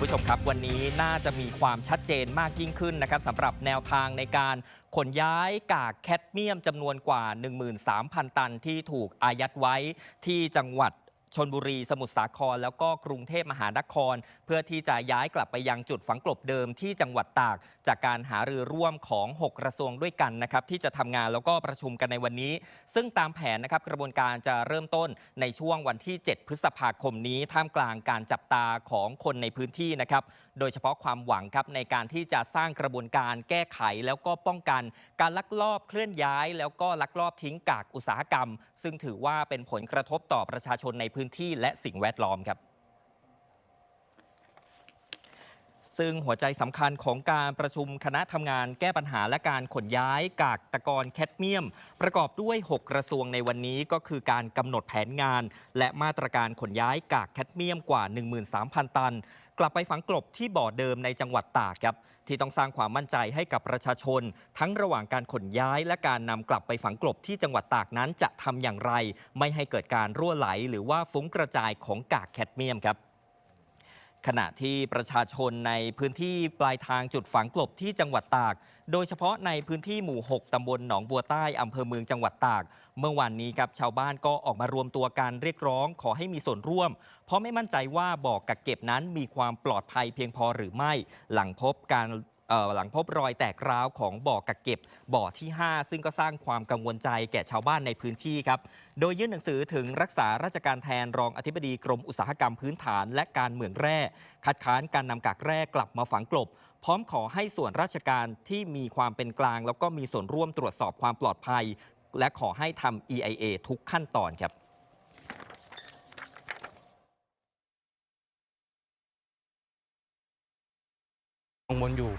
คุณผู้ชมครับ วันนี้น่าจะมีความชัดเจนมากยิ่งขึ้นนะครับสำหรับแนวทางในการขนย้ายกากแคดเมียมจำนวนกว่า 13,000 ตันที่ถูกอายัดไว้ที่จังหวัดชนบุรี สมุทรสาคร แล้วก็กรุงเทพมหานคร เพื่อที่จะย้ายกลับไปยังจุดฝังกลบเดิมที่จังหวัดตาก จากการหารือร่วมของ 6 กระทรวงด้วยกันนะครับที่จะทำงานแล้วก็ประชุมกันในวันนี้ ซึ่งตามแผนนะครับกระบวนการจะเริ่มต้นในช่วงวันที่ 7 พฤษภาคมนี้ ท่ามกลางการจับตาของคนในพื้นที่นะครับโดยเฉพาะความหวังครับในการที่จะสร้างกระบวนการแก้ไข แล้วก็ป้องกันการลักลอบเคลื่อนย้าย แล้วก็ลักลอบทิ้งกากอุตสาหกรรม ซึ่งถือว่าเป็นผลกระทบต่อประชาชนในพื้นที่และสิ่งแวดล้อมครับ ซึ่งหัวใจสำคัญของการประชุมคณะทำงานแก้ปัญหาและการขนย้ายกากตะกอนแคดเมียม ประกอบด้วย 6 กระทรวงในวันนี้ก็คือการกำหนดแผนงาน และมาตรการขนย้ายกากแคดเมียมกว่า 13,000 ตัน กลับไปฝังกลบที่บ่อเดิมในจังหวัดตากครับที่ต้องสร้างความมั่นใจให้กับประชาชน ทั้งระหว่างการขนย้ายและการนำกลับไปฝังกลบที่จังหวัดตากนั้นจะทำอย่างไร ไม่ให้เกิดการรั่วไหล หรือว่าฟุ้งกระจายของกากแคดเมียมครับ ขณะที่ประชาชนในพื้นที่ปลายทางจุดฝังกลบที่จังหวัดตาก โดยเฉพาะในพื้นที่หมู่ 6 ตำบลหนองบัวใต้อำเภอเมืองจังหวัดตาก เมื่อวานนี้ครับชาวบ้านก็ออกมารวมตัวการเรียกร้องขอให้มีส่วนร่วม เพราะไม่มั่นใจว่าบ่อกักเก็บนั้นมีความปลอดภัยเพียงพอหรือไม่ หลังพบการ หลังพบรอยแตกร้าวของบ่อกักเก็บบ่อที่ 5 ซึ่งก็สร้างความกังวลใจแก่ชาวบ้านในพื้นที่ครับ โดยยื่นหนังสือถึงรักษาราชการแทนรองอธิบดีกรมอุตสาหกรรมพื้นฐานและการเมืองแร่ คัดค้านการนำกากแร่กลับมาฝังกลบ พร้อมขอให้ส่วนราชการที่มีความเป็นกลาง แล้วก็มีส่วนร่วมตรวจสอบความปลอดภัย และขอให้ทำ EIA ทุกขั้นตอนครับกังวลอยู่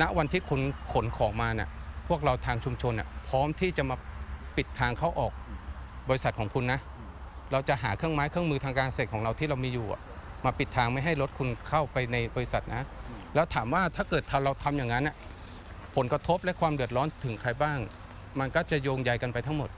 ณวันที่คนขนของมาเนี่ยพวกเราทางชุมชนเนี่ยพร้อมที่จะมาปิดทางเข้าออกบริษัทของคุณนะ เราจะหาเครื่องไม้เครื่องมือทางการเกษตรของเราที่เรามีอยู่มาปิดทางไม่ให้รถคุณเข้าไปในบริษัทนะ แล้วถามว่าถ้าเกิดเราทำอย่างนั้นน่ะผลกระทบและความเดือดร้อนถึงใครบ้าง มันก็จะโยงใยกันไปทั้งหมด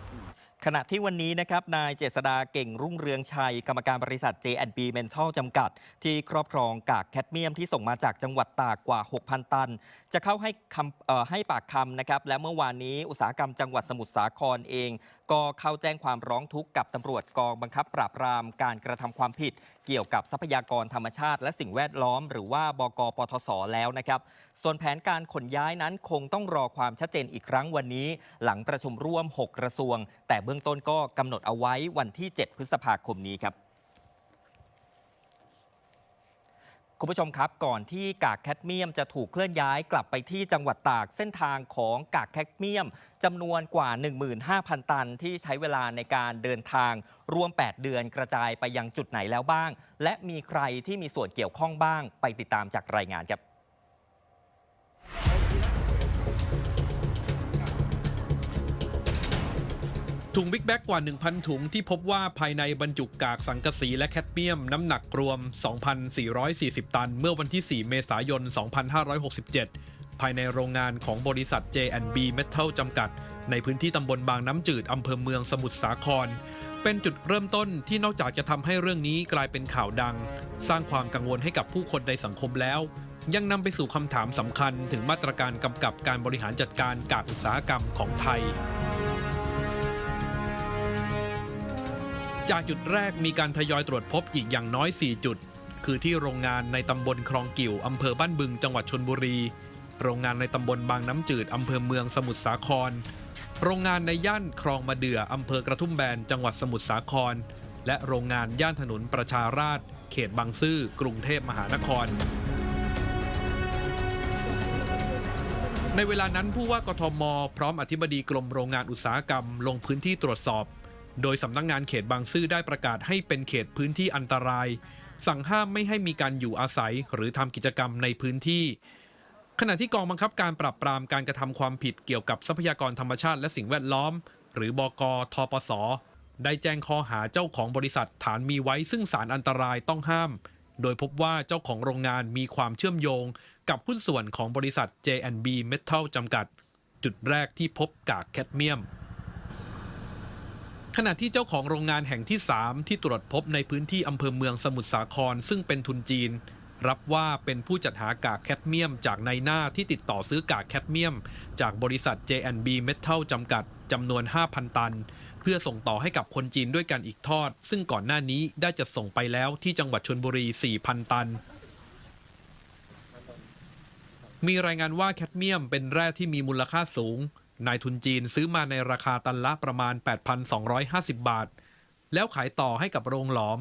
ขณะที่วันนี้นะครับ นายเจษดาเก่งรุ่งเรืองชัย กรรมการบริษัท J&B Mental จำกัด ที่ครอบครองกากแคดเมียมที่ส่งมาจากจังหวัดตากกว่า 6,000 ตัน จะเข้าให้คำให้ปากคำนะครับ และเมื่อวานนี้อุตสาหกรรมจังหวัดสมุทรสาครเองก็เข้าแจ้งความร้องทุกข์กับตำรวจกองบังคับปราบปรามการกระทำความผิด เกี่ยวกับทรัพยากรธรรมชาติ และสิ่งแวดล้อม หรือว่าบกปทศแล้วนะครับ ส่วนแผนการขนย้ายนั้นคงต้องรอความชัดเจนอีกครั้งวันนี้ หลังประชุมร่วม 6 กระทรวง แต่เบื้องต้นก็กำหนดเอาไว้วันที่ 7 พฤษภาคมนี้ครับ คุณผู้ชมครับก่อนที่กากแคดเมียมจะถูกเคลื่อนย้ายกลับไปที่จังหวัดตากเส้นทางของกากแคดเมียมจำนวนกว่า 15,000 ตัน ที่ใช้เวลาในการเดินทางรวม 8 เดือนกระจายไปยังจุดไหนแล้วบ้าง และมีใครที่มีส่วนเกี่ยวข้องบ้าง ไปติดตามจากรายงานครับ ถุงบิ๊กแบ็กกว่า 1,000 ถุงที่พบว่าภายในบรรจุกากสังกะสีและแคดเมียมน้ำหนักรวม 2,440 ตัน เมื่อวันที่ 4 เมษายน 2567 ภายในโรงงานของบริษัท J&B Metal จำกัด ในพื้นที่ตำบลบางน้ำจืดอำเภอเมืองสมุทรสาคร เป็นจุดเริ่มต้นที่นอกจากจะทำให้เรื่องนี้กลายเป็นข่าวดัง สร้างความกังวลให้กับผู้คนในสังคมแล้ว ยังนำไปสู่คำถามสำคัญถึงมาตรการกำกับการบริหารจัดการกากอุตสาหกรรมของไทย จากจุดแรกมีการทยอยตรวจพบอีกอย่างน้อย 4 จุด คือที่โรงงานในตำบลคลองกิ่วอำเภอบ้านบึง จังหวัดชนบุรี โรงงานในตำบลบางน้ำจืดอำเภอเมืองสมุทรสาคร โรงงานในย่านคลองมะเดื่ออำเภอกระทุ่มแบนจังหวัดสมุทรสาคร และโรงงานย่านถนนประชาราษฎร์เขตบางซื่อกรุงเทพมหานคร ในเวลานั้นผู้ว่ากทม พร้อมอธิบดีกรมโรงงานอุตสาหกรรม ลงพื้นที่ตรวจสอบ โดยสำนักงงานเขตบางซื่อได้ประกาศให้เป็นเขตพื้นที่อันตราย สั่งห้ามไม่ให้มีการอยู่อาศัยหรือทำกิจกรรมในพื้นที่ ขณะที่กองบังคับการปราบปรามการกระทำความผิดเกี่ยวกับทรัพยากรธรรมชาติและสิ่งแวดล้อม หรือบกทปส ได้แจ้งข้อหาเจ้าของบริษัทฐานมีไว้ซึ่งสารอันตรายต้องห้าม โดยพบว่าเจ้าของโรงงานมีความเชื่อมโยง กับหุ้นส่วนของบริษัท J&B Metal จำกัด จุดแรกที่พบกากแคดเมียม ขณะที่เจ้าของโรงงานแห่งที่ 3 ที่ตรวจพบในพื้นที่อำเภอเมืองสมุทรสาคร ซึ่งเป็นทุนจีน รับว่าเป็นผู้จัดหากากแคดเมียม จากในหน้าที่ติดต่อซื้อกากแคดเมียม จากบริษัท J&B Metal จำกัดจำนวน 5,000 ตัน เพื่อส่งต่อให้กับคนจีนด้วยกันอีกทอด ซึ่งก่อนหน้านี้ได้จัดส่งไปแล้วที่จังหวัดชลบุรี 4,000 ตันมีรายงานว่าแคดเมียมเป็นแร่ที่มีมูลค่าสูง นายทุนจีนซื้อมาในราคาตันละประมาณ 8,250 บาท แล้วขายต่อให้กับโรงหลอม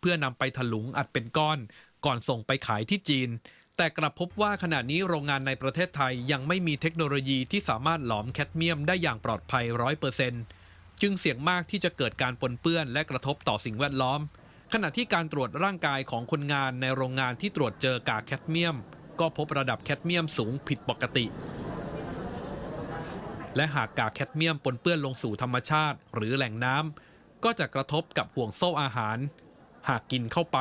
เพื่อนำไปถลุงอัดเป็นก้อน ก่อนส่งไปขายที่จีน แต่กลับพบว่าขณะนี้โรงงานในประเทศไทยยังไม่มีเทคโนโลยีที่สามารถหลอมแคดเมียมได้อย่างปลอดภัย100%จึงเสี่ยงมากที่จะเกิดการปนเปื้อนและกระทบต่อสิ่งแวดล้อม ขณะที่การตรวจร่างกายของคนงานในโรงงานที่ตรวจเจอกากแคดเมียม ก็พบระดับแคดเมียมสูงผิดปกติ และหากกากแคดเมียมปนเปื้อนลงสู่ธรรมชาติ หรือแหล่งน้ำก็จะกระทบกับห่วงโซ่อาหาร หากกินเข้าไป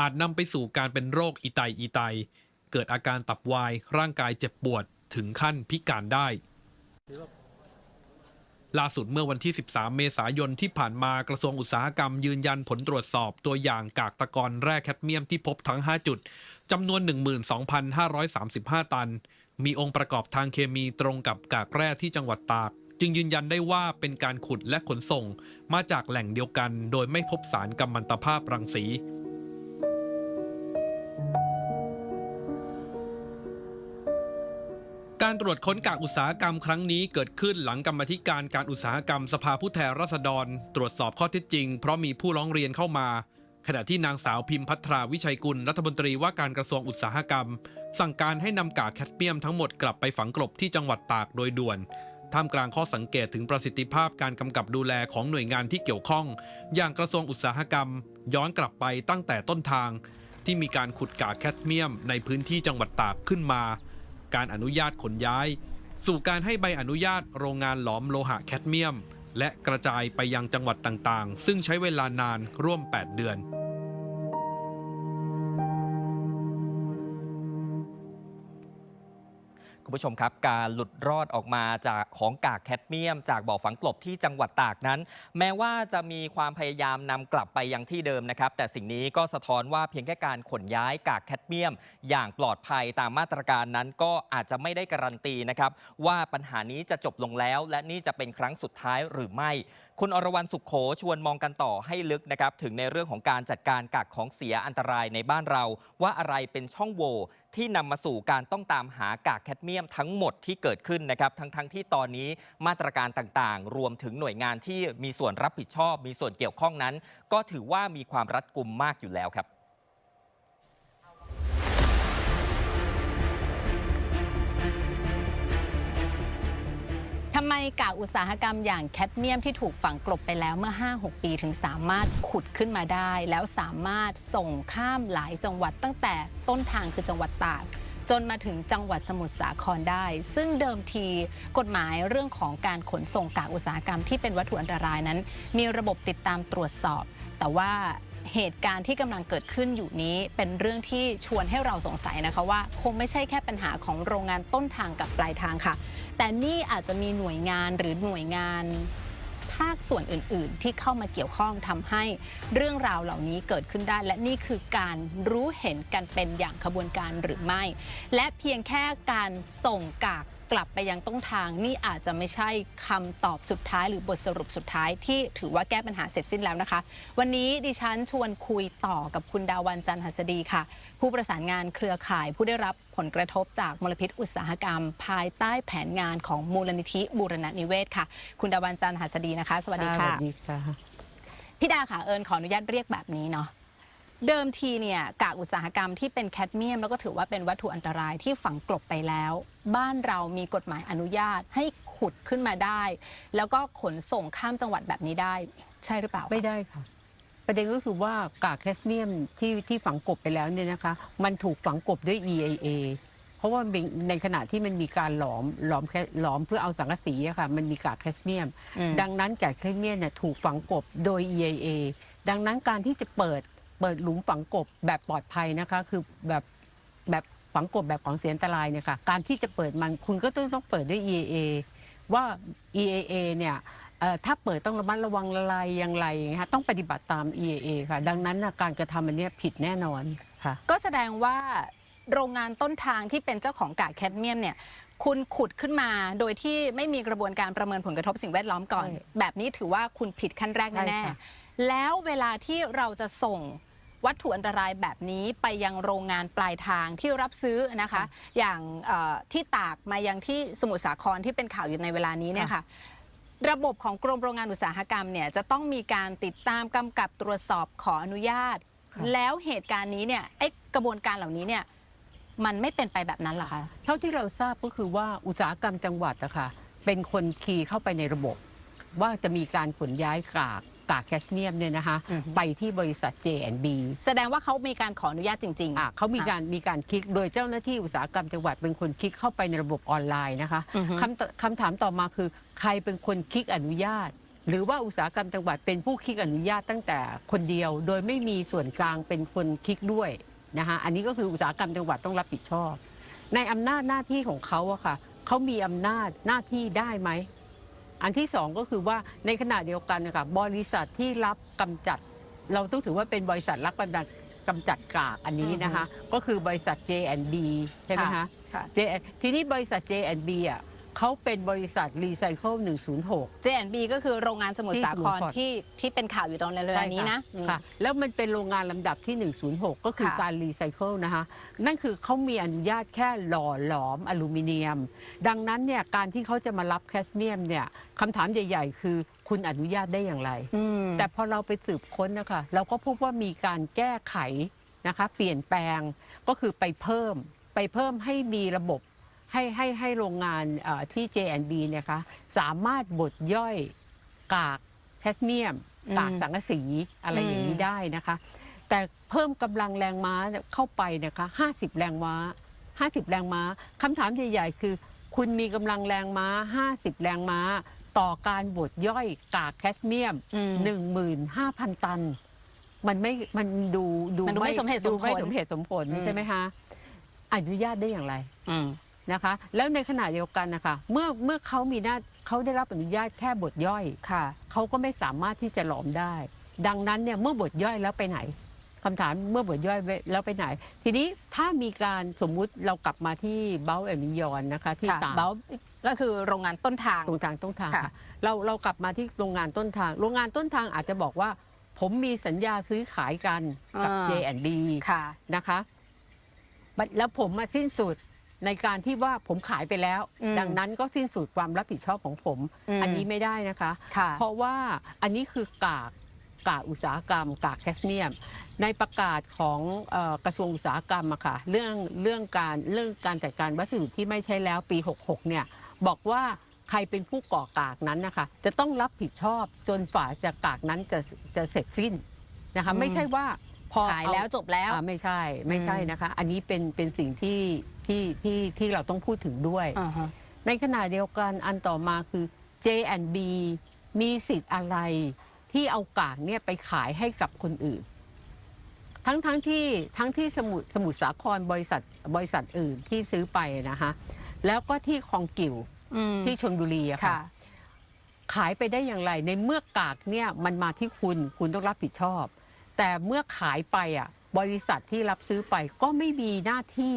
อาจนำไปสู่การเป็นโรคอีไตอีไต เกิดอาการตับวาย ร่างกายเจ็บปวดถึงขั้นพิการได้ล่าสุดเมื่อวันที่ 13 เมษายนที่ผ่านมากระทรวงอุตสาหกรรมยืนยันผลตรวจสอบตัวอย่างกากตะกอนแร่แคดเมียมที่พบทั้ง 5 จุดจำนวน 12,535 ตัน มีองค์ประกอบทางเคมีตรงกับกากแร่ที่จังหวัดตาก จึงยืนยันได้ว่าเป็นการขุดและขนส่งมาจากแหล่งเดียวกัน โดยไม่พบสารกัมมันตภาพรังสีการตรวจค้นกากอุตสาหกรรมครั้งนี้เกิดขึ้นหลังกรรมธิการการอุตสาหกรรมสภาผู้แทนราษฎร ตรวจสอบข้อเท็จจริงเพราะมีผู้ร้องเรียนเข้ามา ขณะที่นางสาวพิมพัทราวิชัยกุลรัฐมนตรีว่าการกระทรวงอุตสาหกรรม สั่งการให้นำกากแคดเมียมทั้งหมดกลับไปฝังกลบที่จังหวัดตากโดยด่วนท่ามกลางข้อสังเกตถึงประสิทธิภาพการกำกับดูแลของหน่วยงานที่เกี่ยวข้อง อย่างกระทรวงอุตสาหกรรม ย้อนกลับไปตั้งแต่ต้นทาง ที่มีการขุดกากแคดเมียมในพื้นที่จังหวัดตากขึ้นมา การอนุญาตขนย้าย สู่การให้ใบอนุญาตโรงงานหลอมโลหะแคดเมียม และกระจายไปยังจังหวัดต่างๆ ซึ่งใช้เวลานานร่วม 8 เดือน คุณผู้ชมครับ การหลุดรอดออกมาจากของกากแคดเมียม จากบ่อฝังกลบที่จังหวัดตากนั้น แม้ว่าจะมีความพยายามนำกลับไปยังที่เดิมนะครับ แต่สิ่งนี้ก็สะท้อนว่าเพียงแค่การขนย้ายกากแคดเมียม อย่างปลอดภัยตามมาตรการนั้น ก็อาจจะไม่ได้การันตีนะครับว่าปัญหานี้จะจบลงแล้ว และนี่จะเป็นครั้งสุดท้ายหรือไม่ คุณอรวรรณสุขโขชวนมองกันต่อให้ลึกนะครับถึงในเรื่องของการจัดการกักของเสียอันตรายในบ้านเรา ว่าอะไรเป็นช่องโหว่ที่นำมาสู่การต้องตามหากากแคดเมียมทั้งหมดที่เกิดขึ้นนะครับ ทั้งๆทที่ตอนนี้มาตรการต่างๆ รวมถึงหน่วยงานที่มีส่วนรับผิดชอบ มีส่วนเกี่ยวข้องนั้น ก็ถือว่ามีความรัดกุมมากอยู่แล้วครับ ไมกากอุตสาหกรรมอย่างแคดเมียมที่ถูกฝังกลบไปแล้วเมื่อ 5-6 ปีถึงสามารถขุดขึ้นมาได้ แล้วสามารถส่งข้ามหลายจังหวัดตั้งแต่ต้นทางคือจังหวัดตากจนมาถึงจังหวัดสมุทรสาครได้ ซึ่งเดิมทีกฎหมายเรื่องของการขนส่งกากอุตสาหกรรมที่เป็นวัตถุอันตรายนั้น มีระบบติดตามตรวจสอบ แต่ว่า เหตุการณ์ที่กำลังเกิดขึ้นอยู่นี้ เป็นเรื่องที่ชวนให้เราสงสัยนะคะว่า คงไม่ใช่แค่ปัญหาของโรงงานต้นทางกับปลายทางค่ะ แต่นี่อาจจะมีหน่วยงานหรือหน่วยงานภาคส่วนอื่น ๆ ที่เข้ามาเกี่ยวข้องทำให้เรื่องราวเหล่านี้เกิดขึ้นได้ และนี่คือการรู้เห็นกันเป็นอย่างขบวนการหรือไม่ และเพียงแค่การส่งกาก กลับไปยังต้นทางนี่อาจจะไม่ใช่คำตอบสุดท้าย หรือบทสรุปสุดท้ายที่ถือว่าแก้ปัญหาเสร็จสิ้นแล้วนะคะ วันนี้ดิฉันชวนคุยต่อกับคุณดาวันจันทร์หัสดีค่ะ ผู้ประสานงานเครือข่ายผู้ได้รับผลกระทบจากมลพิษอุตสาหกรรม ภายใต้แผนงานของมูลนิธิบูรณนิเวศค่ะ คุณดาวันจันทร์หัสดีนะคะ สวัสดีค่ะสวัสดีค่ะพี่ดาค่ะเอิญขออนุญาตเรียกแบบนี้เนาะ เดิมทีเนี่ยกากอุตสาหกรรมที่เป็นแคดเมียม แล้วก็ถือว่าเป็นวัตถุอันตรายที่ฝังกลบไปแล้ว บ้านเรามีกฎหมายอนุญาตให้ขุดขึ้นมาได้ แล้วก็ขนส่งข้ามจังหวัดแบบนี้ได้ ใช่หรือเปล่าคะไม่ได้ค่ะ ประเด็นก็คือว่ากากแคดเมียมที่ที่ฝังกลบไปแล้วเนี่ยนะคะ มันถูกฝังกลบด้วย EIA เพราะว่ามันในขณะที่มันมีการหลอมหลอมแคหลอมเพื่อเอาสังกะสีอะค่ะมันมีกากแคดเมียม อืม ดังนั้นกากแคดเมียมเนี่ยถูกฝังกลบโดย EIA ดังนั้นการที่จะเปิด เปิดหลุมฝังกลบแบบปลอดภัยนะคะ คือแบบแบบฝังกลบแบบของเสียอันตรายเนี่ยค่ะการที่จะเปิดมันคุณก็ต้องต้องเปิดด้วย EIA ว่า EIA เนี่ยเอ่อถ้าเปิดต้องระมัดระวังอะไรอย่างไรอย่างเงี้ยค่ะต้องปฏิบัติตาม EAA ค่ะ ดังนั้นน่ะการกระทำอันเนี้ยผิดแน่นอนค่ะ ก็แสดงว่าโรงงานต้นทางที่เป็นเจ้าของกากแคดเมียมเนี่ย คุณขุดขึ้นมาโดยที่ไม่มีกระบวนการประเมินผลกระทบสิ่งแวดล้อมก่อน ใช่แบบนี้ถือว่าคุณผิดขั้นแรกใช่แน่ค่ะ ๆแล้วเวลาที่เราจะส่ง วัตถุอันตรายแบบนี้ไปยังโรงงานปลายทางที่รับซื้อนะคะ อย่างเอ่อที่ตากมายังที่สมุทรสาครที่เป็นข่าวอยู่ในเวลานี้เนี่ยค่ะระบบของกรมโรงงานอุตสาหกรรมเนี่ยจะต้องมีการติดตามกำกับตรวจสอบขออนุญาตค่ะแล้วเหตุการณ์นี้เนี่ยไอ้กระบวนการเหล่านี้เนี่ยมันไม่เป็นไปแบบนั้นเหรอคะเท่าที่เราทราบก็คือว่าอุตสาหกรรมจังหวัดอะค่ะเป็นคนคีย์เข้าไปในระบบ ว่าจะมีการขนย้ายกาก กากแคชเมียมเนี่ยนะคะอือฮึ ไปที่บริษัท J&B แสดงว่าเขามีการขออนุญาตจริง อะเขามีการมีการคลิกโดยเจ้าหน้าที่อุตสาหกรรมจังหวัดเป็นคนคลิกเข้าไปในระบบออนไลน์นะคะอือฮึ คำตคำถามต่อมาคือ ใครเป็นคนคลิกอนุญาต หรือว่าอุตสาหกรรมจังหวัดเป็นผู้คลิกอนุญาตตั้งแต่คนเดียว โดยไม่มีส่วนกลางเป็นคนคลิกด้วยนะคะอันนี้ก็คืออุตสาหกรรมจังหวัดต้องรับผิดชอบ ในอำนาจหน้าที่ของเขาอะค่ะเขามีอำนาจหน้าที่ได้ไหม อันที่สองก็คือว่าในขณะเดียวกันนะคะบริษัทที่รับกำจัด เราต้องถือว่าเป็นบริษัทรับกำจัดกำจัดกากอันนี้นะคะ ก็คือบริษัท J&B ใช่ไหมคะค่ะ J ทีนี้บริษัท J&B อะ เขาเป็นบริษัทรีไซเคิล106 J&B ก็คือโรงงานสมุทรที่สาสมุคทรรสาครที่ที่เป็นข่าวอยู่ตอนในเวลานี้นะค่ะ แล้วมันเป็นโรงงานลำดับที่ 106 ก็คือค่ะการรีไซเคิลนะคะนั่นคือเขามีอนุญาตแค่หล่อหลอมอลูมิเนียม ดังนั้นเนี่ยการที่เขาจะมารับแคสเมียมเนี่ยคำถามใหญ่ ๆ คือคุณอนุญาตได้อย่างไรอืมแต่พอเราไปสืบค้นนะคะเราก็พบว่ามีการแก้ไขนะคะ เปลี่ยนแปลงก็คือไปเพิ่ม ไปเพิ่มให้มีระบบ ให้ให้ให้โรงงานเอ่อที่ J&B เนี่ยคะสามารถบดย่อยกากแคสเมียมอืมกากสังกะสีอะไรอย่างนี้อืมได้นะคะ แต่เพิ่มกำลังแรงม้าเข้าไปนะคะ 50 แรงม้า 50 แรงม้าคำถามใหญ่ ๆ คือ คุณมีกำลังแรงม้า 50 แรงม้า ต่อการบดย่อยกากแคสเมียมอืม15,000 ตัน มันไม่มันดูดูมันดูไม่สมเหตุสมผลดูไม่สมเหตุสมผลอืมใช่ไหมคะอนุญาตได้อย่างไรอืม นะคะ แล้วในขณะเดียวกันนะคะเมื่อเมื่อเขามีหน้าเขาได้รับอนุญาตแค่บดย่อยค่ะเขาก็ไม่สามารถที่จะหลอมได้ ดังนั้นเนี่ยเมื่อบดย่อยแล้วไปไหนคำถามเมื่อบดย่อยแล้วไปไหน ทีนี้ถ้ามีการสมมุติเรากลับมาที่เบลแอมิยอนนะคะที่ค่ะตากเบลก็คือโรงงานต้นทางตรงทางต้นทางค่ะค่ะเราเรากลับมาที่โรงงานต้นทาง โรงงานต้นทางอาจจะบอกว่า ผมมีสัญญาซื้อขายกันกับอ่า J&B ค่ะนะคะบัดแล้วผมมาสิ้นสุด ในการที่ว่าผมขายไปแล้ว อืมดังนั้นก็สิ้นสุดความรับผิดชอบของผม อืม อันนี้ไม่ได้นะคะ ค่ะ เพราะว่าอันนี้คือกากกากอุตสาหกรรม กากแคสเมียม ในประกาศของเออกระทรวงอุตสาหกรรมอะค่ะเรื่องเรื่องการเรื่องการจัดการวัสดุที่ไม่ใช่แล้วปี 66 เนี่ยบอกว่าใครเป็นผู้ก่อกากนั้นนะคะจะต้องรับผิดชอบจนฝ่าจากกากนั้นจะจะเสร็จสิ้นนะคะอืม ไม่ใช่ว่า พอขายเอแล้วจบแล้ว อ่าไม่ใช่ไม่ใช่นะคะ อันนี้เป็นเป็นสิ่งที่ที่ที่ที่เราต้องพูดถึงด้วย อ่าฮะ ในขณะเดียวกันอันต่อมาคือ J&B มีสิทธิ์อะไรที่เอากากเนี่ยไปขายให้กับคนอื่น ทั้งทั้งที่ทั้งที่สมุทรสมุทรสาครบริษัทบริษัทอื่นที่ซื้อไปนะคะแล้วก็ที่คลองกิวอืมที่ชนบุรีอะค่ะ ค่ะ ขายไปได้อย่างไร ในเมื่อกากเนี่ยมันมาที่คุณคุณต้องรับผิดชอบ แต่เมื่อขายไปอะบริษัทที่รับซื้อไปก็ไม่มีหน้าที่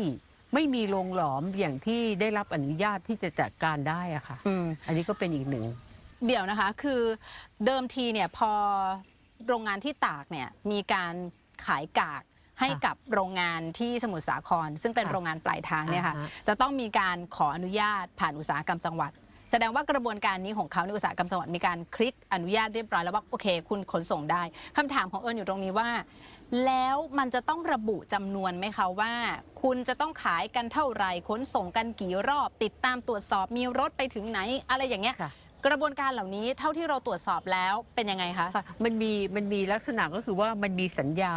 ไม่มีโรงหลอมอย่างที่ได้รับอนุญาตที่จะจัดการได้อะค่ะอืม อันนี้ก็เป็นอีกหนึ่ง เดี๋ยวนะคะ คือเดิมทีเนี่ยพอโรงงานที่ตากเนี่ยมีการขายกากให้ค่ะกับโรงงานที่สมุทรสาคร ซึ่งเป็นค่ะโรงงานปลายทางเนี่ยค่ะอ่าฮะ จะต้องมีการขออนุญาตผ่านอุตสาหกรรมจังหวัด แสดงว่ากระบวนการนี้ของเขาในอุตสาหกรรมจังหวัดมีการคลิกอนุญาตเรียบร้อยแล้วว่าโอเค คุณขนส่งได้คำถามของเอิญอยู่ตรงนี้ว่า แล้วมันจะต้องระบุจำนวนไหมคะว่า คุณจะต้องขายกันเท่าไหร่ขนส่งกันกี่รอบ ติดตามตรวจสอบมีรถไปถึงไหนอะไรอย่างเงี้ยค่ะกระบวนการเหล่านี้เท่าที่เราตรวจสอบแล้วเป็นยังไงคะค่ะมันมีมันมีลักษณะก็คือว่ามันมีสัญญา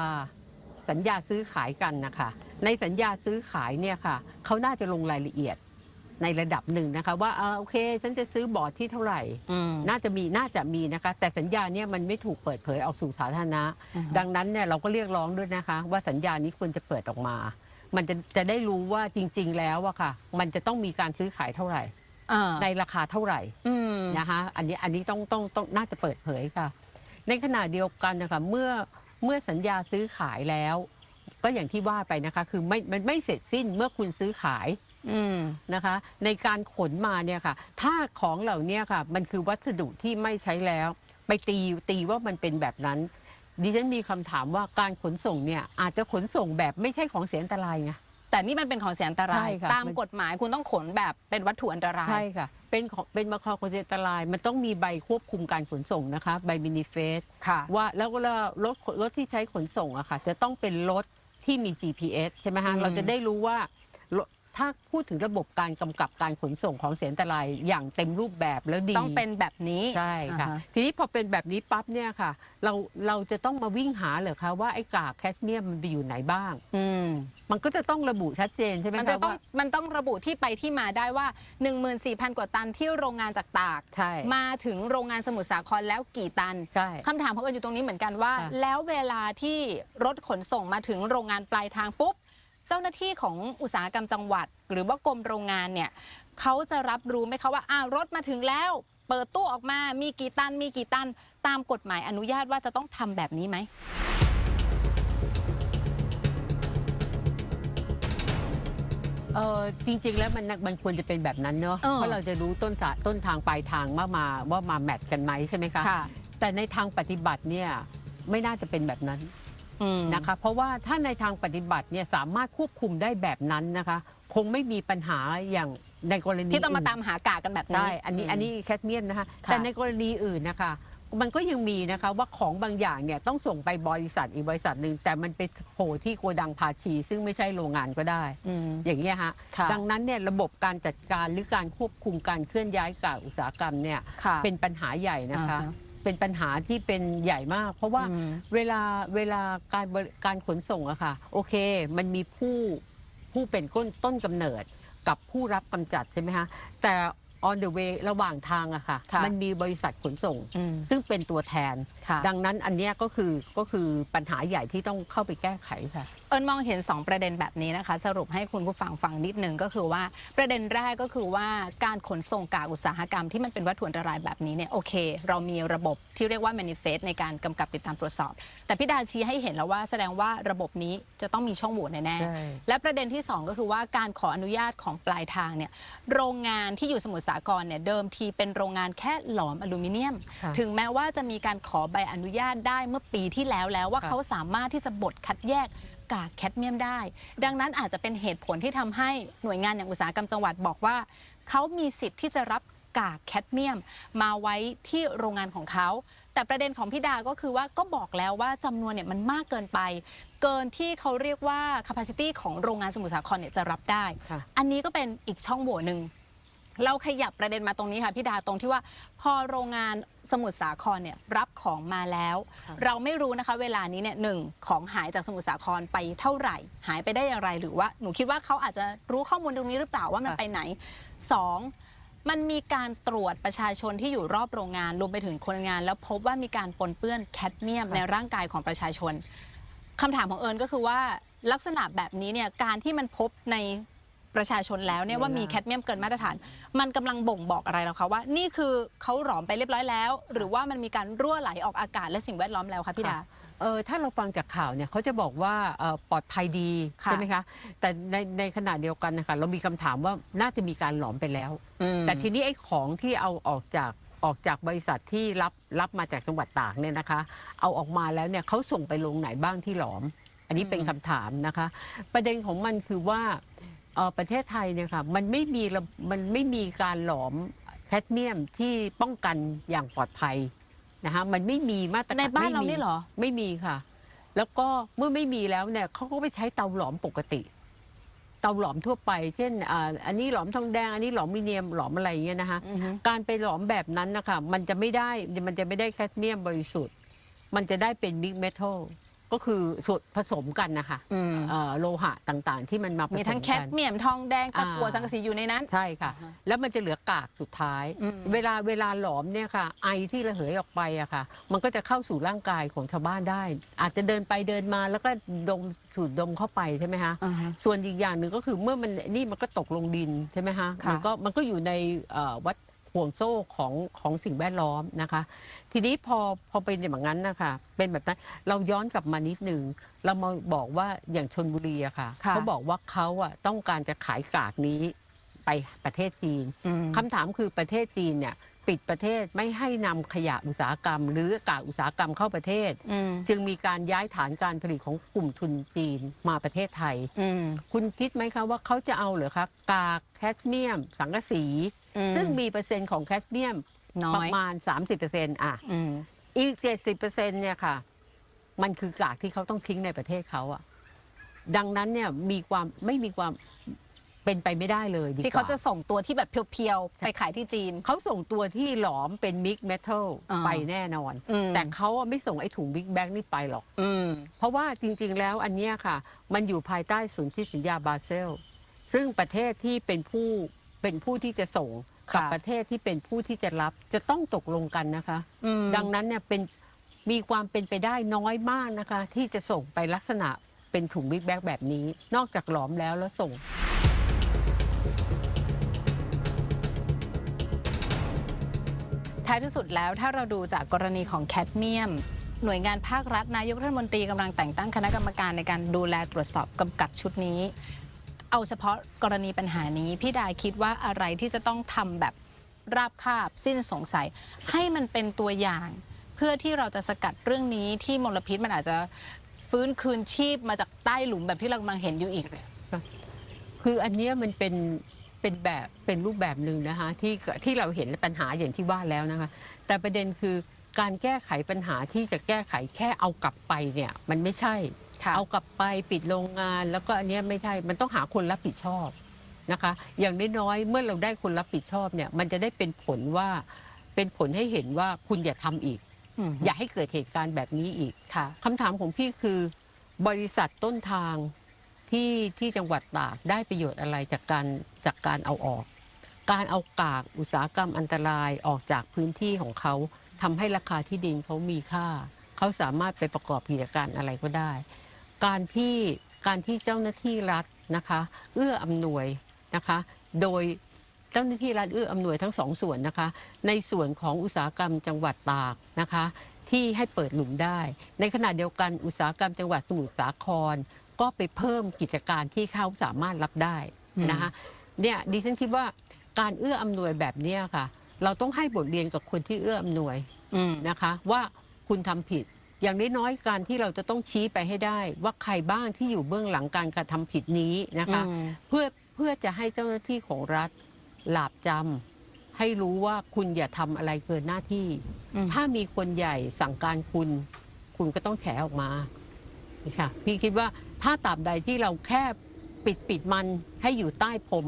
สัญญาซื้อขายกันนะคะ ในสัญญาซื้อขายเนี่ยค่ะเขาน่าจะลงรายละเอียด ในระดับหนึ่งนะคะว่าเออโอเค ฉันจะซื้อบอร์ดที่เท่าไหร่ อืม น่าจะมีน่าจะมีนะคะ แต่สัญญาเนี่ยมันไม่ถูกเปิดเผยออกสู่สาธารณะ อือฮึ ดังนั้นเนี่ยเราก็เรียกร้องด้วยนะคะ ว่าสัญญานี้ควรจะเปิดออกมา มันจะจะได้รู้ว่าจริง ๆ แล้วอะค่ะ มันจะต้องมีการซื้อขายเท่าไหร่ อ่าในราคาเท่าไหร่ อืม นะคะอันนี้อันนี้ต้องต้องต้องน่าจะเปิดเผยค่ะ ในขณะเดียวกันนะคะเมื่อเมื่อสัญญาซื้อขายแล้ว ก็อย่างที่ว่าไปนะคะ คือไม่มันไม่เสร็จสิ้นเมื่อคุณซื้อขาย อืมนะคะ ในการขนมาเนี่ยค่ะ ถ้าของเหล่านี้ค่ะ มันคือวัสดุที่ไม่ใช้แล้ว ไปตีตีว่ามันเป็นแบบนั้น ดิฉันมีคำถามว่าการขนส่งเนี่ย อาจจะขนส่งแบบไม่ใช่ของเสียอันตรายไง แต่นี่มันเป็นของเสียอันตราใช่ย ค่ะตามมัน กฎหมายคุณต้องขนแบบเป็นวัตถุอันตราย ใช่ค่ะ เป็นของเป็นมาคอของเสียอันตราย มันต้องมีใบควบคุมการขนส่งนะคะ ใบมินิเฟส ค่ะ ว่าแล้วก็รถรถที่ใช้ขนส่งอะค่ะ จะต้องเป็นรถที่มี GPS ใช่ไหมฮะอืม เราจะได้รู้ว่าร ถถ้าพูดถึงระบบการกำกับการขนส่งของเสียอันตรายอย่างเต็มรูปแบบแล้วดี ต้องเป็นแบบนี้ใช่ค่ะ อ่าฮทีนี้พอเป็นแบบนี้ปั๊บเนี่ยค่ะ เราเราจะต้องมาวิ่งหาเหรอคะว่าไอ้กากแคสเมียมมันไปอยู่ไหนบ้าง อืม มันก็จะต้องระบุชัดเจนใช่ไหมมันคะจะต้องว่ามันต้องระบุที่ไปที่มาได้ว่า 14,000 กว่าตันที่โรงงานจากตาก ใช่มาถึงโรงงานสมุทรสาครแล้วกี่ตันใช่ คำถามของเอิญอยู่ตรงนี้เหมือนกันว่า ค่ะ แล้วเวลาที่รถขนส่งมาถึงโรงงานปลายทางปุ๊บ เจ้าหน้าที่ของอุตสาหกรรมจังหวัด หรือว่ากรมโรงงานเนี่ยเขาจะรับรู้ไหมคะว่าอ้าวรถมาถึงแล้ว เปิดตู้ออกมามีกี่ตัน มีกี่ตัน ตามกฎหมายอนุญาตว่าจะต้องทำแบบนี้ไหมเออจริงๆแล้วมันมันควรจะเป็นแบบนั้นเนอะเออเพราะเราจะรู้ต้นสายต้นทางปลายทางว่ามาว่ามาแมทกันไหมใช่ไหมคะค่ะแต่ในทางปฏิบัติเนี่ยไม่น่าจะเป็นแบบนั้น อืม นะคะเพราะว่าถ้าในทางปฏิบัติเนี่ยสามารถควบคุมได้แบบนั้นนะคะ คงไม่มีปัญหาอย่างในกรณีที่ต้องมาอื่นตามหากากกันแบบนี้ ใช่อันนี้อันนี้แคดเมียมนะคะค่ะ แต่ในกรณีอื่นนะคะ มันก็ยังมีนะคะว่าของบางอย่างเนี่ยต้องส่งไปบริษัทอีกบริษัทหนึ่งแต่มันไปโผล่ที่โกดังภาชี ซึ่งไม่ใช่โรงงานก็ได้ อืม อย่างเงี้ยฮะค่ะ ดังนั้นเนี่ยระบบการจัดการหรือการควบคุมการเคลื่อนย้ายกากอุตสาหกรรมเนี่ยค่ะ เป็นปัญหาใหญ่นะคะ อ่าฮะ เป็นปัญหาที่เป็นใหญ่มาก เพราะว่าอืมเวลาเวลาการบริการขนส่งอะค่ะ โอเค มันมีผู้ผู้เป็นต้นต้นกำเนิดกับผู้รับกำจัดใช่ไหมคะแต่ on the way ระหว่างทางอะค่ะ ค่ะมันมีบริษัทขนส่ง อืม ซึ่งเป็นตัวแทน ค่ะ ดังนั้นอันเนี้ยก็คือก็คือปัญหาใหญ่ที่ต้องเข้าไปแก้ไขค่ะเอิญมองเห็น 2 ประเด็นแบบนี้นะคะ สรุปให้คุณผู้ฟังฟังนิดนึงก็คือว่าประเด็นแรกก็คือว่าการขนส่งกากอุตสาหกรรมที่มันเป็นวัตถุอันตรายแบบนี้เนี่ยโอเค เรามีระบบที่เรียกว่า manifest ในการกำกับติดตามตรวจสอบ แต่พี่ดาชี้ให้เห็นแล้วว่าแสดงว่าระบบนี้จะต้องมีช่องโหว่แน่ใช่ๆและประเด็นที่ 2 ก็คือว่าการขออนุญาตของปลายทางเนี่ยโรงงานที่อยู่สมุทรสาครเนี่ยเดิมทีเป็นโรงงานแค่หลอมอลูมิเนียมค่ะถึงแม้ว่าจะมีการขอใบอนุญาตได้เมื่อปีที่แล้วแล้วว่าค่ะเขาสามารถที่จะบดคัดแยก กากแคดเมียมได้ ดังนั้นอาจจะเป็นเหตุผลที่ทำให้หน่วยงานอย่างอุตสาหกรรมจังหวัดบอกว่าเขามีสิทธิ์ที่จะรับกากแคดเมียม มาไว้ที่โรงงานของเขา แต่ประเด็นของพี่ดาก็คือว่าก็บอกแล้วว่าจำนวนเนี่ยมันมากเกินไป เกินที่เขาเรียกว่า capacity ของโรงงานสมุทรสาครเนี่ยจะรับได้ค่ะอันนี้ก็เป็นอีกช่องโหว่หนึ่ง เราขยับประเด็นมาตรงนี้ค่ะพี่ดาตรงที่ว่า พอโรงงานสมุทรสาครเนี่ยรับของมาแล้ว ค่ะเราไม่รู้นะคะ เวลานี้เนี่ยหนึ่งของหายจากสมุทรสาครไปเท่าไหร่ หายไปได้อย่างไรหรือว่าหนูคิดว่าเขาอาจจะรู้ข้อมูลตรงนี้หรือเปล่าว่ามันไปไหนสองมันมีการตรวจประชาชนที่อยู่รอบโรงงานรวมไปถึงคนงาน แล้วพบว่ามีการปนเปื้อนแคดเมียมในร่างกายของประชาชน คำถามของเอิญก็คือว่าลักษณะแบบนี้เนี่ยการที่มันพบใน ประชาชนแล้วเนี่ยว่ามีแคดเมียมเกินมาตรฐาน มันกำลังบ่งบอกอะไรเราคะว่า นี่คือเขาหลอมไปเรียบร้อยแล้ว หรือว่ามันมีการรั่วไหลออกอากาศและสิ่งแวดล้อมแล้วคะพี่ดา เออถ้าเราฟังจากข่าวเนี่ยเขาจะบอกว่าเอ่อปลอดภัยดีค่ะ ใช่ไหมคะ แต่ในในขณะเดียวกันนะคะเรามีคำถามว่าน่าจะมีการหลอมไปแล้ว อืม แต่ทีนี้ไอ้ของที่เอาออกจากออกจากบริษัทที่รับรับมาจากจังหวัดตากเนี่ยนะคะ เอาออกมาแล้วเนี่ยเขาส่งไปลงไหนบ้างที่หลอม อันนี้เป็นอืม คำถามนะคะ ประเด็นของมันคือว่า เอ่อประเทศไทยเนี่ยค่ะมันไม่มีระมันไม่มีการหลอมแคดเมียมที่ป้องกันอย่างปลอดภัยนะคะมันไม่มีมาตรการในบ้านเราไม่มีนี่เหรอ ไม่มีค่ะ แล้วก็เมื่อไม่มีแล้วเนี่ยเขาก็ไปใช้เตาหลอมปกติ เตาหลอมทั่วไป เช่นอ่าอันนี้หลอมทองแดง อันนี้หลอมมิเนียมหลอมอะไรอย่างเงี้ยนะคะ อือฮึ การไปหลอมแบบนั้นนะคะมันจะไม่ได้มันจะไม่ได้แคดเมียมบริสุทธิ์ มันจะได้เป็นบิ๊กเมทัล ก็ก็คือส่วนผสมกันนะคะอืม เอ่อโลหะต่างๆ ที่มันมาผสมมีกันทั้งแคดเมียมทองแดงตะกั่วอ่า สังกะสีอยู่ในนั้น ใช่ค่ะ อ่าฮะแล้วมันจะเหลือกากสุดท้าย อืม เวลาเวลาหลอมเนี่ยค่ะ ไอที่ระเหยออกไปอะค่ะ มันก็จะเข้าสู่ร่างกายของชาวบ้านได้ อาจจะเดินไปเดินมาแล้วก็ดมสูดดมเข้าไปใช่ไหมคะ อ่าฮะ ส่วนอีกอย่างหนึ่งก็คือเมื่อมันนี่มันก็ตกลงดินใช่ไหมคะค่ะ มันก็มันก็อยู่ในเอ่อวัดห่วงโซ่ของของสิ่งแวดล้อมนะคะ ทีนี้พอพอเป็นอย่างนั้นนะคะเป็นแบบนั้นเราย้อนกลับมานิดหนึ่งเรามาบอกว่าอย่างชนบุรีอะค่ะค่ะ เขาบอกว่าเขาอะต้องการจะขายกากนี้ไปประเทศจีนอืม คำถามคือประเทศจีนเนี่ยปิดประเทศไม่ให้นำขยะอุตสาหกรรม หรือกากอุตสาหกรรมเข้าประเทศ อืม จึงมีการย้ายฐานการผลิตของกลุ่มทุนจีนมาประเทศไทย อืมคุณคิดไหมคะว่าเขาจะเอาเหรือคะกากแคดเมียม สังกะสี อืมซึ่งมีเปอร์เซ็นต์ของแคดเมียม น้ปอยระมาณ 30%อะ อืมอีก 70%เนี่ยค่ะ มันคือกากที่เขาต้องทิ้งในประเทศเขาอะดังนั้นเนี่ยมีความไม่มีความเป็นไปไม่ได้เลยดีกว่า ที่เขาจะส่งตัวที่แบบเพียวๆ ไปขายที่จีน เขาส่งตัวที่หลอมเป็นมิกเมทัลอ่า ไปแน่นอน อืมแต่เขาอะไม่ส่งไอ้ถุงบิ๊กแบงนี่ไปหรอก อืม เพราะว่าจริงๆแล้วอันเนี้ยค่ะ มันอยู่ภายใต้ศูนย์ที่สัญญาบาเซล ซึ่งประเทศที่เป็นผู้เป็นผู้ที่จะส่งค่ะ กับประเทศที่เป็นผู้ที่จะรับจะต้องตกลงกันนะคะอืมดังนั้นเนี่ยเป็นมีความเป็นไปได้น้อยมากนะคะ ที่จะส่งไปลักษณะเป็นถุงบิ๊กแบงแบบนี้ นอกจากหลอมแล้วแล้วส่ง ท้ายที่สุดแล้วถ้าเราดูจากกรณีของแคดเมียม หน่วยงานภาครัฐนายกรัฐมนตรีกำลังแต่งตั้งคณะกรรมการในการดูแลตรวจสอบกำกับชุดนี้ เอาเฉพาะกรณีปัญหานี้ พี่ดาคิดว่าอะไรที่จะต้องทำแบบราบคาบสิ้นสงสัย ให้มันเป็นตัวอย่าง เพื่อที่เราจะสกัดเรื่องนี้ที่มลพิษมันอาจจะฟื้นคืนชีพมาจากใต้หลุมแบบที่เรากำลังเห็นอยู่อีก คืออันเนี้ยมันเป็นเป็นแบบเป็นรูปแบบหนึ่งนะคะที่ที่เราเห็นปัญหาอย่างที่ว่าแล้วนะคะ แต่ประเด็นคือการแก้ไขปัญหาที่จะแก้ไขแค่เอากลับไปเนี่ยมันไม่ใช่ เอากลับไปปิดโรงงาน แล้วก็อันเนี้ยไม่ใช่ มันต้องหาคนรับผิดชอบนะคะ อย่างน้อยๆเมื่อเราได้คนรับผิดชอบเนี่ย มันจะได้เป็นผลว่าเป็นผลให้เห็นว่าคุณอย่าทำอีกอืมอย่าให้เกิดเหตุการณ์แบบนี้อีกค่ะคำถามของพี่คือบริษัทต้นทางที่ที่จังหวัดตากได้ประโยชน์อะไรจากการจากการเอาออก การเอากากอุตสาหกรรมอันตรายออกจากพื้นที่ของเขาทำให้ราคาที่ดินเขามีค่า เขาสามารถไปประกอบกิจการอะไรก็ได้ การที่การที่เจ้าหน้าที่รัฐนะคะเอื้ออำนวยนะคะโดยเจ้าหน้าที่รัฐเอื้ออำนวยทั้งสองส่วนนะคะในส่วนของอุตสาหกรรมจังหวัดตากนะคะที่ให้เปิดหลุมได้ ในขณะเดียวกันอุตสาหกรรมจังหวัดสมุทรสาคร ก็ไปเพิ่มกิจการที่เขาสามารถรับได้นะคะเนี่ยดิฉันคิดว่าการเอื้ออำนวยแบบเนี้ค่ะ เราต้องให้บทเรียนกับคนที่เอื้ออำนวยนะคะว่าคุณทำผิด อย่างน้อยๆการที่เราจะต้องชี้ไปให้ได้ ว่าใครบ้างที่อยู่เบื้องหลังการกระทำผิดนี้นะคะอืมเพื่อเพื่อจะให้เจ้าหน้าที่ของรัฐหลาบจำให้รู้ว่าคุณอย่าทำอะไรเกินหน้าที่อืมถ้ามีคนใหญ่สั่งการคุณ คุณก็ต้องแฉออกมาค่ะพี่คิดว่าถ้าตราบใดที่เราแค่ปิดปิดมันให้อยู่ใต้พรม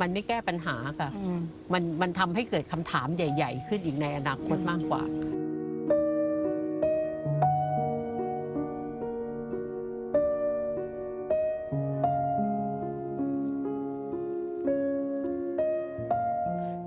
มันไม่แก้ปัญหาค่ะอืมมันมันทำให้เกิดคำถามใหญ่ ๆ ขึ้นอีกในอนาคตมากกว่า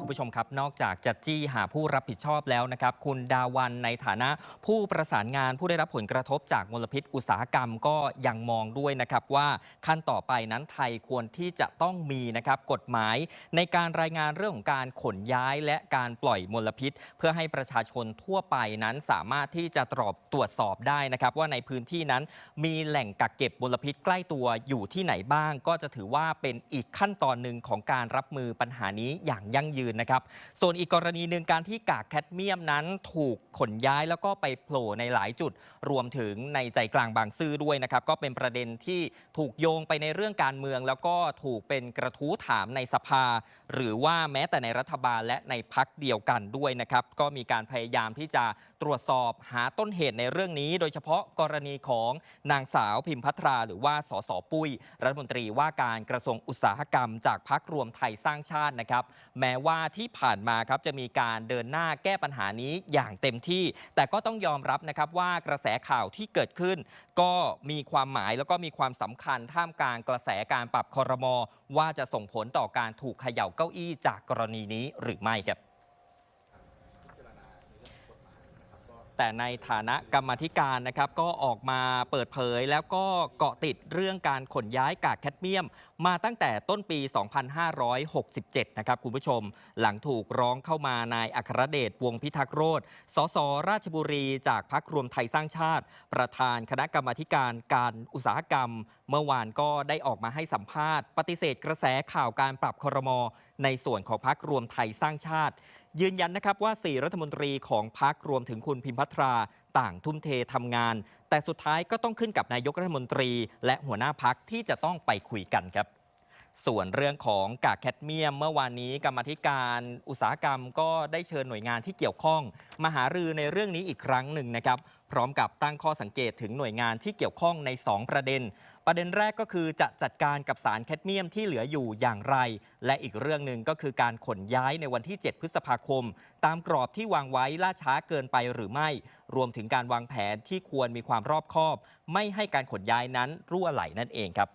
คุณผู้ชมครับ นอกจากจะจี้หาผู้รับผิดชอบแล้วนะครับ คุณดาวันในฐานะผู้ประสานงานผู้ได้รับผลกระทบจากมลพิษอุตสาหกรรมก็ยังมองด้วยนะครับว่าขั้นต่อไปนั้นไทยควรที่จะต้องมีนะครับกฎหมาย ในการรายงานเรื่องของการขนย้ายและการปล่อยมลพิษ เพื่อให้ประชาชนทั่วไปนั้นสามารถที่จะตรวจตรวจสอบได้นะครับ ว่าในพื้นที่นั้นมีแหล่งกักเก็บมลพิษใกล้ตัวอยู่ที่ไหนบ้าง ก็จะถือว่าเป็นอีกขั้นตอนหนึ่งของการรับมือปัญหานี้อย่างยั่งยืนนะครับ ส่วนอีกกรณีหนึ่งการที่กากแคดเมียมนั้นถูกขนย้ายแล้วก็ไปโผล่ในหลายจุด รวมถึงในใจกลางบางซื่อด้วยนะครับ ก็เป็นประเด็นที่ถูกโยงไปในเรื่องการเมือง แล้วก็ถูกเป็นกระทู้ถามในสภา หรือว่าแม้แต่ในรัฐบาลและในพักเดียวกันด้วยนะครับ ก็มีการพยายามที่จะตรวจสอบหาต้นเหตุในเรื่องนี้ โดยเฉพาะกรณีของนางสาวพิมพัทรา หรือว่าสสปุ้ย รัฐมนตรีว่าการกระทรวงอุตสาหกรรม จากพักรวมไทยสร้างชาตินะครับ แม้ว่าที่ผ่านมาครับจะมีการเดินหน้าแก้ปัญหานี้อย่างเต็มที่ แต่ก็ต้องยอมรับนะครับว่ากระแสข่าวที่เกิดขึ้น ก็มีความหมายแล้วก็มีความสำคัญท่ามกลางกระแสการปรับคอรมอว่าจะส่งผลต่อการถูกเขย่าเก้าอี้จากกรณีนี้หรือไม่ครับ แต่ในฐานะกรรมธิการนะครับก็ออกมาเปิดเผย แล้วก็เกาะติดเรื่องการขนย้ายกากแคดเมียม มาตั้งแต่ต้นปี 2567 นะครับคุณผู้ชม หลังถูกร้องเข้ามานายอัครเดชวงศ์พิทักษ์โรธสสราชบุรีจากพักรวมไทยสร้างชาติ ประธานคณะกรรมธิการการอุตสาหกรรม เมื่อวานก็ได้ออกมาให้สัมภาษณ์ ปฏิเสธกระแสข่าวการปรับครมในส่วนของพักรวมไทยสร้างชาติ ยืนยันนะครับว่า 4 รัฐมนตรีของพักรวมถึงคุณพิมพัทราต่างทุ่มเททำงาน แต่สุดท้ายก็ต้องขึ้นกับนายกรัฐมนตรี และหัวหน้าพักที่จะต้องไปคุยกันครับส่วนเรื่องของกากแคดเมียม เมื่อวานนี้กรรมธิการอุตสาหกรรมก็ได้เชิญหน่วยงานที่เกี่ยวข้อง มาหารือในเรื่องนี้อีกครั้งหนึ่งนะครับ พร้อมกับตั้งข้อสังเกตถึงหน่วยงานที่เกี่ยวข้องใน 2 ประเด็น ประเด็นแรกก็คือจะจัดการกับสารแคดเมียมที่เหลืออยู่อย่างไร และอีกเรื่องหนึ่งก็คือการขนย้ายในวันที่ 7 พฤษภาคม ตามกรอบที่วางไว้ล่าช้าเกินไปหรือไม่ รวมถึงการวางแผนที่ควรมีความรอบคอบ ไม่ให้การขนย้ายนั้นรั่วไหลนั่นเองครับ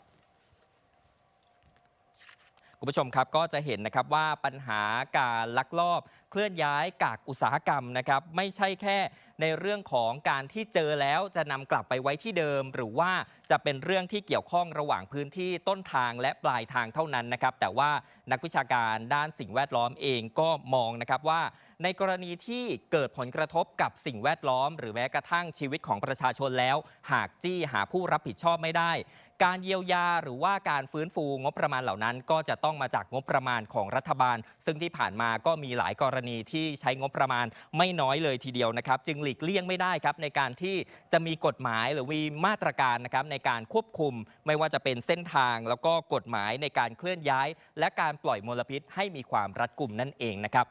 คุณผู้ชมครับก็จะเห็นนะครับว่าปัญหาการลักลอบ เคลื่อนย้ายกากอุตสาหกรรมนะครับไม่ใช่แค่ในเรื่องของการที่เจอแล้วจะนำกลับไปไว้ที่เดิม หรือว่าจะเป็นเรื่องที่เกี่ยวข้องระหว่างพื้นที่ต้นทางและปลายทางเท่านั้นนะครับ แต่ว่านักวิชาการด้านสิ่งแวดล้อมเองก็มองนะครับว่าในกรณีที่เกิดผลกระทบกับสิ่งแวดล้อม หรือแม้กระทั่งชีวิตของประชาชนแล้ว หากจี้หาผู้รับผิดชอบไม่ได้ การเยียวยาหรือว่าการฟื้นฟูงบประมาณเหล่านั้น ก็จะต้องมาจากงบประมาณของรัฐบาล ซึ่งที่ผ่านมาก็มีหลายกรณีที่ใช้งบประมาณไม่น้อยเลยทีเดียวนะครับ จึงหลีกเลี่ยงไม่ได้ครับในการที่จะมีกฎหมายหรือมีมาตรการนะครับในการควบคุมไม่ว่าจะเป็นเส้นทาง แล้วก็กฎหมายในการเคลื่อนย้าย และการปล่อยมลพิษให้มีความรัดกุมนั่นเองนะครับ